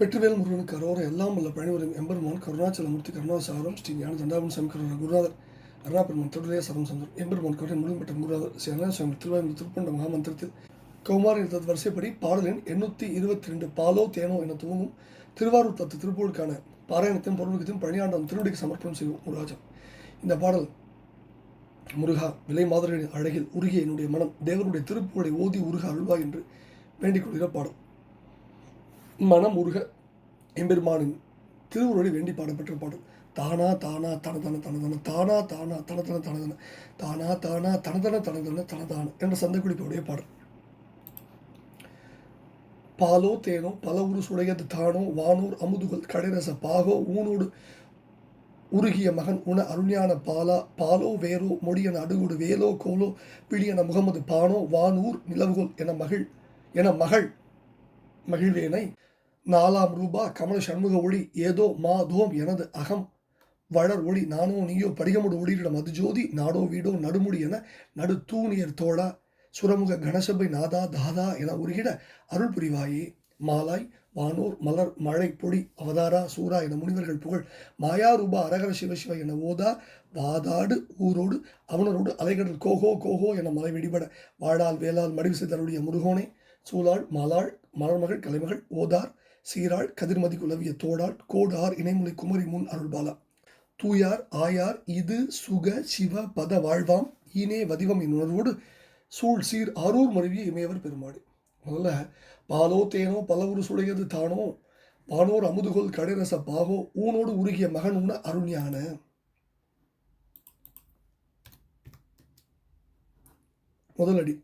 வெற்றிவேல் முருகனுக்கு அரோர எல்லாம் உள்ள பழனிவரும் எம்பெருமான் கருணாச்சலமூர்த்தி கருணாசாரம் ஸ்ரீ ஞான தண்டாபன் சமீகர குருநாதர் அருணாபெருமான் தொடரே சரம் சந்தர் எம்பெருமான் கருணை முழுமைப்பட்ட குருநாதர் ஸ்ரீ அண்ணா சுவாமி திருவாயூர் திருப்பண்ட மகாமந்திரத்தில் கௌமாரி தத் வரிசைப்படி பாடலின் எண்ணூற்றி இருபத்தி ரெண்டு பாலோ தேனோ என துவங்கும் திருவாரூர் தத்து திருப்பூருக்கான பாராயணத்தையும் பொருளுக்கத்தையும் பழனியாண்டம் திருவடிக்கு சமர்ப்பணம் செய்வோம் முருகாஜம் இந்த பாடல் முருகா விலை மாதிரியின் அழகில் உருகிய என்னுடைய மனம் தேவனுடைய திருப்புகளை ஓதி உருக அருள்வா என்று வேண்டிக் கொள்கிற பாடல். மனமுருக எம்பெருமானின் திருவுருளை வேண்டி பாடப்பட்ட பாடல். தானா தானா தனதன தனதன தானா தானா தனதன தனதன தானா தானா தனதன தனதன தனதான என்ற சந்தக்குறிப்புடைய பாடல். பாலோ தேனோ பல உரு சுடையது தானோ வானூர் அமுதுகள் கடைரச பாகோ ஊனோடு உருகிய மகன் உண அருஞான பாலா பாலோ வேரோ மொடியன அடுகுடு வேலோ கோலோ பிடியன முகமது பானோ வானூர் நிலவுகோல் என மகிழ் என மகள் மகிழ்வேனை நாலாம் ரூபா கமல சண்முக ஒளி ஏதோ மாதோம் எனது அகம். வளர் ஒளி நானோ நீயோ படிகமுடு ஒளியிடம் மதுஜோதி நாடோ வீடோ நடுமுடி என நடு தூணியர் தோழா. சுரமுக கணசபை நாதா தாதா என உருகிட அருள் புரிவாயே. மாலாய் வானோர் மலர் மழை பொடி அவதாரா சூரா என முனிவர்கள் புகழ். மாயா ரூபா அரகர சிவசிவ என ஓதா. வாதாடு ஊரோடு அவனரோடு அலைகடல் கோகோ கோகோ என மலை வெடிபட. வாழால் வேளால் மடிவு செய்தருடைய முருகோனே. சூலாள் மாலாள் மலர்மகள் கலைமகள் ஓதார். சீராள் கதிர்மதி குலவிய தோடாள் கோடார் இணைமுலை குமரி முன் அருள்பாலா. தூயார் ஆயார் இது சுக சிவ பத வாழ்வாம் ஈனே வதிவம் என் உணர்வோடு சூழ் சீர் ஆரூர் மருவிய இமையவர் பெருமாடு. முதல்ல பாலோ தேனோ பலவுரு சுடையது தானோ பானோர் அமுதுகோல் கடைரச பாகோ ஊனோடு உருகிய மகன் உண அருண்யான முதலடி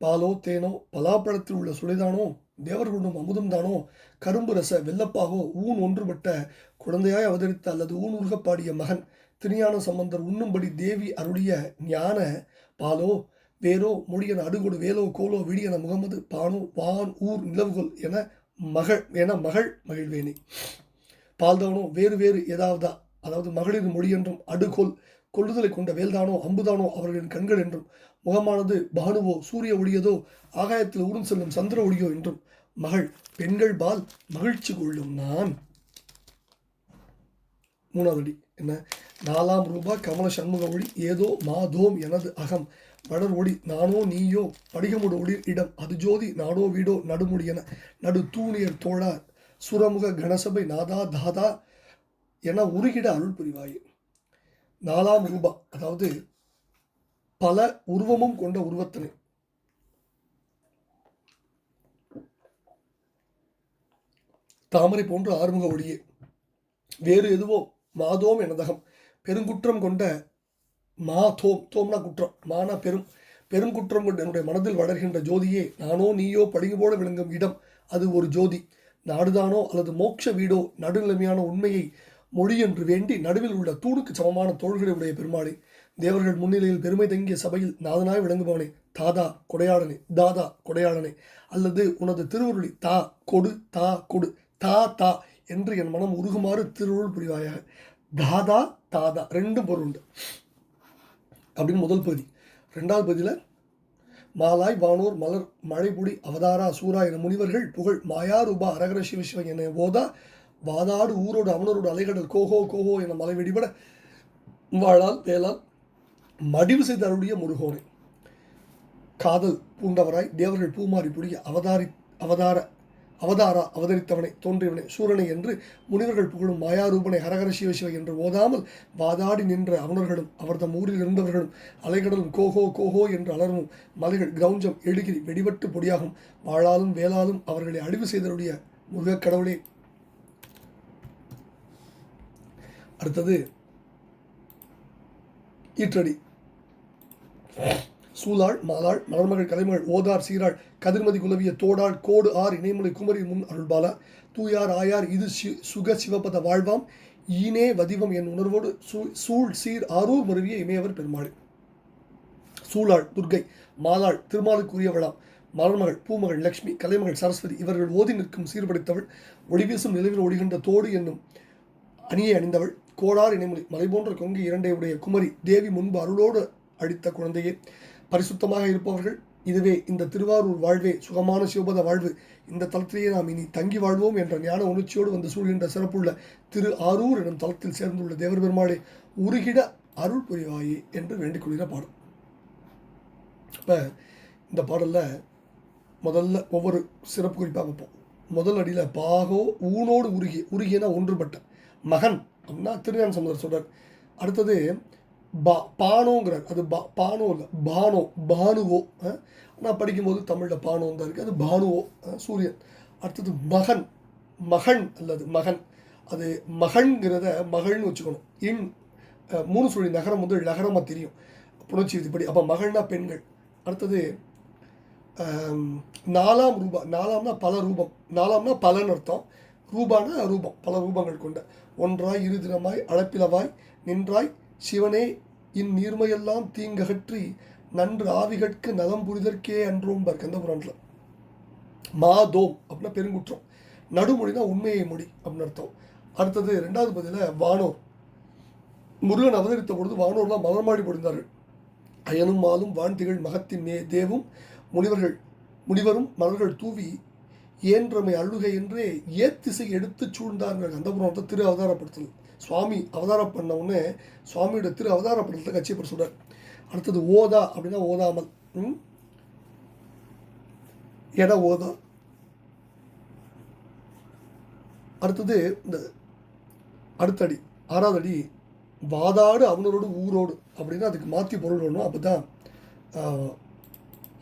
பாலோ தேனோ பலாப்பழத்தில் உள்ள சுளைதானோ தேவர்களும் அமுதம் தானோ கரும்பு ரச வெள்ளப்பாகோ ஊன் ஒன்றுபட்ட குழந்தையாய் அவதரித்த அல்லது ஊன் உருகப்பாடிய மகன் திருஞான சம்பந்தர் உண்ணும்படி தேவி அருளிய ஞான பாலோ வேரோ மொழியன அடுகொடு வேலோ கோலோ விடியன முகமது பானு வான் ஊர் நிலவுகோல் என மகள் என மகள் மகிழ்வேனே. பால்தவனோ வேறு வேறு ஏதாவதா? அதாவது மகளிர் மொழி என்றும் அடுகோல் கொள்ளுதலை கொண்ட வேல்தானோ அம்புதானோ அவர்களின் கண்கள் என்றும் முகமானது பானுவோ சூரிய ஒளியதோ ஆகாயத்தில் ஊரும் செல்லும் சந்திர ஒளியோ என்றும். மகள் பெண்கள் பால் மகிழ்ச்சி கொள்ளும் நான். மூணாவது அடி. என்ன? நாலாம் ரூபா கமல சண்முக ஒளி ஏதோ மாதோம் எனது அகம். வளர் ஒளி நானோ நீயோ படிகமுடு ஒளி இடம் அது ஜோதி நாடோ வீடோ நடுமுடி என. நடு தூணியர் தோழா சுரமுக கணசபை நாதா தாதா என உருகிட அருள் புரிவாயே. நாலாம் ரூபா அதாவது பல உருவமும் கொண்ட உருவத்தினை தாமரை போன்ற ஆறுமுக ஒளியே. வேறு எதுவோ மாதோம் எனதகம் பெருங்குற்றம் கொண்ட மா தோம் தோம்னா குற்றம் மானா பெரும். பெருங்குற்றம் கொண்ட என்னுடைய மனதில் வளர்கின்ற ஜோதியே நானோ நீயோ படுகு போல விளங்கும் இடம் அது ஒரு ஜோதி. நாடுதானோ அல்லது மோட்ச வீடோ நடுநிலைமையான உண்மையை மொழி என்று வேண்டி நடுவில் உள்ள தூணுக்கு சமமான தோள்களை உடைய பெருமாளே தேவர்கள் முன்னிலையில் பெருமை தங்கிய சபையில் நாதனாய் விளங்குபவனே தாதா கொடையாளனே தாதா கொடையாளனே. அல்லது உனது திருவுருளி தா கொடு தா கொடு தா தா என்று என் மனம் உருகுமாறு திருவுருள் புரிவாயாக. தாதா தாதா ரெண்டும் பொருள் உண்டு. அப்படின்னு முதல் பகுதி. ரெண்டாவது பகுதியில் மாலாய் வானோர் மலர் மழைபுடி அவதாரா சூரா என முனிவர்கள் புகழ் மாயாரூபா அரகர சிவ சிவன் என ஓதா வாதாடு ஊரோடு அவனரோடு அலைகடல் கோகோ கோகோ என மலை வெடிபட வாழால் வேளால் மடிவு செய்த முருகோனை. காதல் பூண்டவராய் தேவர்கள் பூமாரி புரிய அவதாரி அவதார அவதாரா அவதரித்தவனை தோன்றியவனை சூரனை என்று முனிவர்கள் புகழும் மாயாரூபனை ஹரஹர சிவ சிவ என்று ஓதாமல் வாதாடி நின்ற அவனர்களும் அவர்தம் ஊரில் இருந்தவர்களும் அலைகடலும் கோகோ கோகோ என்று அலரும் மலைகள் கிரௌஞ்சம் எழுகிரி வெடிவட்டு பொடியாகும். வாழாலும் வேளாலும் அவர்களை அழிவு செய்தருடைய முருகக் கடவுளே அடுத்தது ஈற்றடி. சூலாள் மாலாள் மலர்மகள் கலைமகள் ஓதார் சீராள் கதிர்மதி குலவிய தோடாள் கோடு ஆர் இணைமுலை குமரி முன் அருள்பாலா தூயார் ஆயார் இது சி சுக சிவபத வாழ்வாம் ஈனே வதிவம் என் உணர்வோடு சூழ் சீர் ஆரூர் மருவிய இமையவர் பெருமாள். சூழாள் துர்கை மாலாள் திருமாலுக்குரியவளாம் மலர்மகள் பூமகள் லக்ஷ்மி கலைமகள் சரஸ்வதி இவர்கள் ஓதி நிற்கும் சீர்படைத்தவள் ஒளிவீசும் நிலவில் ஒளிகின்ற தோடு என்னும் அணியை அணிந்தவள். கோடார் இணைமொழி மலை போன்ற கொங்கு இரண்டை உடைய குமரி தேவி முன்பு அருளோடு அடித்த குழந்தையே. பரிசுத்தமாக இருப்பவர்கள் இதுவே இந்த திருவாரூர் வாழ்வே சுகமான சிவபத வாழ்வு. இந்த தலத்திலேயே நாம் இனி தங்கி வாழ்வோம் என்ற ஞான உணர்ச்சியோடு வந்து சூழ்கின்ற சிறப்புள்ள திரு ஆரூர் எனும் தளத்தில் சேர்ந்துள்ள தேவர் பெருமாளை உருகிட அருள் புரிவாயே என்று வேண்டிக் கொள்கிற பாடல். இப்போ இந்த பாடலில் முதல்ல ஒவ்வொரு சிறப்பு குறிப்பாக பார்ப்போம். முதல் அடியில் பாகோ ஊனோடு உருகி உருகினா ஒன்றுபட்ட மகன். அப்படின்னா திருஞான சமுதர் சொல்கிறார் அடுத்தது பா பானோங்கிறார். அது பா பானோ இல்லை பானோ பானுவோ நான் படிக்கும்போது தமிழில் பானோ தான் இருக்குது அது பானுவோ சூரியன். அடுத்தது மகன் மகன் அல்லது மகன். அது மகன்கிறத மகள்னு வச்சுக்கணும். இன் மூணு சுழி நகரம் வந்து நகரமாக தெரியும். புணர்ச்சி விதிப்படி. அப்போ மகள்னா பெண்கள். அடுத்தது நாலாம் ரூபா. நாலாம்னா பல ரூபம். நாலாம்னா பலன்னு அர்த்தம். ரூபானா ரூபம். பல ரூபங்கள் கொண்ட. ஒன்றாய் இருதினமாய் அளப்பிலவாய் நின்றாய் சிவனே இந்நீர்மையெல்லாம் தீங்ககற்றி நன்று ஆவிகட்கு நலம் புரிதற்கே அன்றோம் பார் கந்த புராணத்தில் மாதோம் அப்படின்னா பெருங்குற்றம். நடுமொழினா உண்மையை மொழி அப்படின்னு அர்த்தம். அடுத்தது ரெண்டாவது பதில வானோர். முருகன் அவதரித்த பொழுது வானோர்லாம் மலர்மாடி பொழிந்தார்கள். அயனும் மாலும் வான்திகள் மகத்தின் மே தேவும் முனிவர்கள் முனிவரும் மலர்கள் தூவி ஏன்றமை அழுகை என்றே ஏத்திசை எடுத்து சூழ்ந்தார்கள். அந்த புறத்தை திரு அவதாரப்படுத்தல். சுவாமி அவதாரம் பண்ண உடனே சுவாமியோட திரு அவதாரப்படுத்தல கட்சியப்பர் சொல்கிறார் அடுத்தது ஓதா அப்படின்னா ஓதாமல். ம்? எட ஓதா. அடுத்தது இந்த அடுத்தடி ஆறாவது அடி வாதாடு அவனரோடு ஊரோடு அப்படின்னா அதுக்கு மாற்றி பொருள் வேணும். அப்போ தான்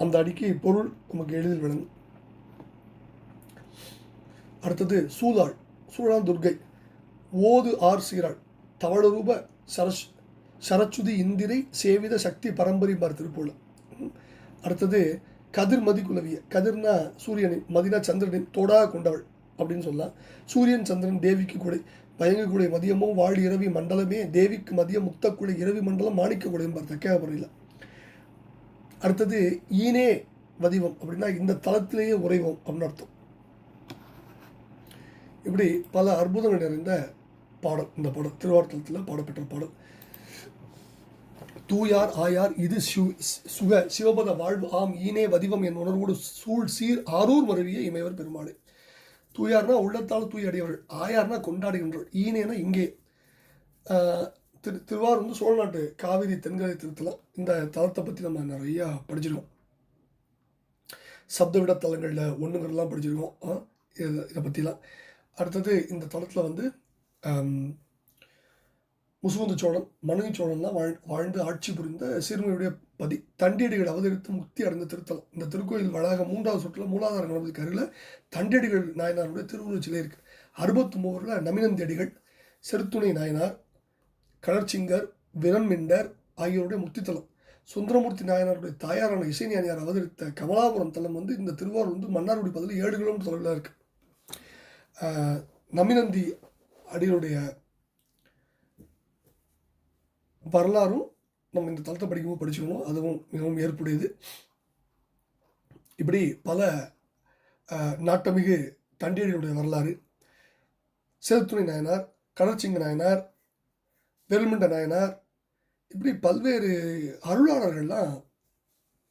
அந்த அடிக்கு பொருள் நமக்கு எளிதில் விளங்கும். அடுத்தது சூதாள் சூழான் துர்கை ஓது ஆர் சீராள் தவளரூப சரஸ் சரச்சுதி இந்திரை சேவித சக்தி பரம்பரிபார் திருப்பூர்ல அடுத்தது கதிர் மதி குலவிய கதிர்னா சூரியனின் மதினா சந்திரனின் தோடா கொண்டவள் அப்படின்னு சொல்லலாம். சூரியன் சந்திரன் தேவிக்கு கூட பயங்கக்குடை மதியமும் வாழ் இரவி மண்டலமே தேவிக்கு மதியம் முத்தக்குடை இரவி மண்டலம் மாணிக்க குடையும் புரியல. அடுத்தது ஈனே வதிவம் அப்படின்னா இந்த தளத்திலேயே உறைவோம் அப்படின்னு அர்த்தம். இப்படி பல அற்புதங்கள் நிறைந்த பாடல். இந்த பாடல் திருவார்த்தலத்தில் பாடப்பெற்ற பாடல். தூயார் ஆயார் இது சு- சுக சிவபத வாழ்வு ஆம் ஈனே வதிவம் என் உணர்வோடு சூழ் சீர் ஆரூர் மருவிய இமையவர் பெருமாள். தூயார்னா உள்ளத்தால் தூய் அடையவர்கள் ஆயார்னா கொண்டாடுகின்றவர் ஈனேனா இங்கே. திரு திருவாரூர் வந்து சோழநாட்டு காவிரி தென்கரை திருத்தலம் இந்த தலத்தை பற்றி நம்ம நிறையா படிச்சிருக்கோம். சப்தவிட தலங்களில் ஒன்றுங்கிறதெல்லாம் படிச்சிருக்கோம். ஆ, இதை பற்றிலாம் அடுத்தது இந்த தளத்தில் வந்து ஆம், முசுகுந்த சோழன் மனுவி சோழன்லாம் வாழ் வாழ்ந்து ஆட்சி புரிந்த சிறுமையுடைய பதி தண்டியடிகள் அவதரித்து முக்தி அடைந்த திருத்தலம். இந்த திருக்கோயில் வளாக மூன்றாவது சுற்றுல மூலாதார கணபதிக்கு அருகில் தண்டியடிகள் நாயனாருடைய திருவுருவச் சிலை இருக்கு. அறுபத்தி மூவரில் நமினந்தி செருத்துணை நாயனார் கடற்சிங்கர் விரன்மிண்டர் ஆகியோருடைய முக்தித்தலம். சுந்தரமூர்த்தி நாயனாருடைய தாயாரான இசைஞானியார் அவதரித்த கமலாபுரம் தலம் வந்து இந்த திருவாரூர் வந்து மன்னார்குடி பதில் ஏழு கிலோமீட்டர் தொலைவில் இருக்குது நமிநந்தி நமினந்தி அடிகளுடைய வரலாறும் நம்ம இந்த தளத்தை படிக்கும்போது படிச்சுக்கணும். அதுவும் மிகவும் ஏற்புடையது. இப்படி பல நாட்டமிகு தண்டியடிகளுடைய வரலாறு சேதுத்துணை நாயனார் கடற்சிங்க நாயனார் வெல்மிண்ட நாயனார் இப்படி பல்வேறு அருளாளர்கள்லாம்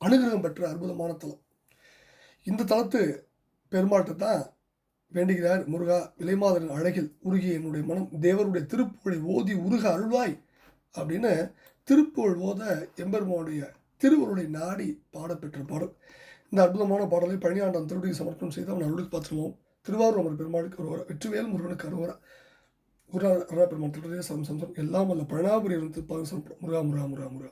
அனுகிரகம் பெற்ற அற்புதமான தலம். இந்த தலத்து பெருமாட்டை தான் வேண்டுகிறார். முருகா இலைமாதரின் அழகில் உருகிய என்னுடைய மனம் தேவருடைய திருப்புகழை ஓதி உருக அருள்வாய் அப்படின்னு திருப்புகழ் ஓத எம்பெருமானுடைய திருவருளை நாடி பாடப்பெற்ற பாடல். இந்த அற்புதமான பாடலை பழனியாண்டன் திருவடிக்கு சமர்ப்பணம் செய்து அவன் அருளுக்கு பார்த்துருவோம். திருவாரூர் அமர் பெருமாளுக்கு ஒருவர வெற்றிவேல் முருகனுக்கு அருவரா குரு அருணா பெருமாள் திருடைய சம் சந்தம் எல்லாம் அல்ல பழனாபுரி இருந்து பாக முருகா முருகா முருகா முருகா.